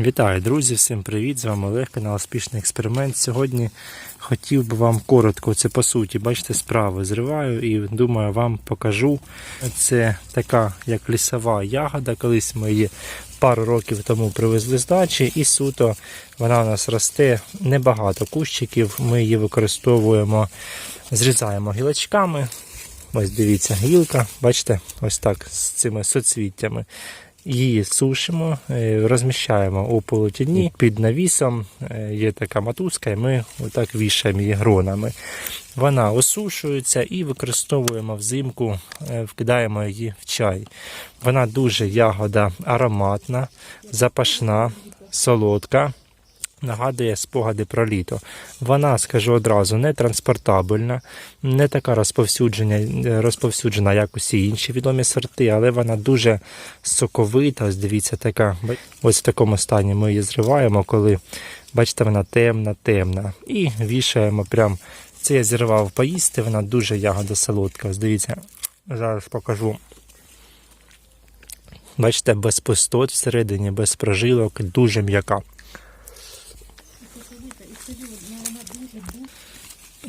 Вітаю, друзі! Всім привіт! З вами Олег, канал Успішний експеримент. Сьогодні хотів би вам коротко, це по суті, бачите, справи зриваю і думаю, вам покажу. Це така як лісова ягода. Колись ми її пару років тому привезли з дачі, і суто вона у нас росте небагато кущиків. Ми її використовуємо, зрізаємо гілочками. Ось дивіться, гілка, бачите, ось так з цими соцвіттями. Її сушимо, е, розміщаємо у полотні під навісом. е, Є така матузка, і ми отак вішаємо її гронами. Вона осушується і використовуємо взимку, е, вкидаємо її в чай. Вона дуже ягода ароматна, запашна, солодка. Нагадує спогади про літо. Вона, скажу одразу, не транспортабельна, не така розповсюджена, розповсюджена, як усі інші відомі сорти, але вона дуже соковита. Ось дивіться, така. Ось в такому стані ми її зриваємо, коли бачите, вона темна, темна. І вішаємо прям. Це я зірвав поїсти, вона дуже ягода солодка. Ось дивіться, зараз покажу. Бачите, без пустот всередині, без прожилок, дуже м'яка.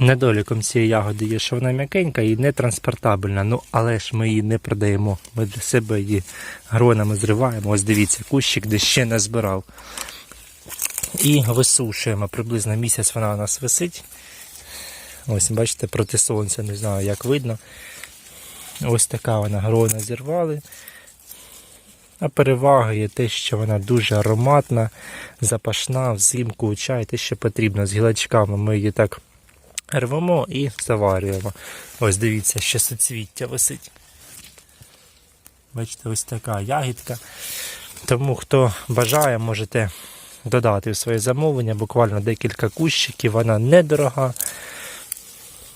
Недоліком цієї ягоди є, що вона м'якенька і не транспортабельна. Ну, але ж ми її не продаємо. Ми для себе її гронами зриваємо. Ось дивіться, кущик, де ще не збирав. І висушуємо. Приблизно місяць вона у нас висить. Ось, бачите, проти сонця, не знаю, як видно. Ось така вона грона зірвали. А перевага є те, що вона дуже ароматна, запашна, взимку чай, те, що потрібно. З гілочками ми її так рвемо і заварюємо. Ось дивіться, ще соцвіття висить. Бачите, ось така ягідка. Тому хто бажає, можете додати в своє замовлення буквально декілька кущиків. Вона недорога.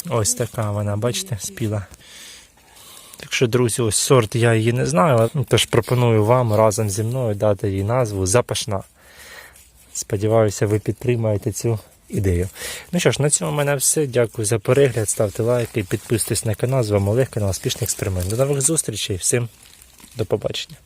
Ось така вона, бачите, спіла. Так що, друзі, ось сорт я її не знаю, тож пропоную вам разом зі мною дати їй назву Запашна. Сподіваюся, ви підтримаєте цю ідею. Ну що ж, на цьому в мене все. Дякую за перегляд. Ставте лайки, підписуйтесь на канал. З вами Олег, канал Успішний експеримент. До нових зустрічей. Всім до побачення.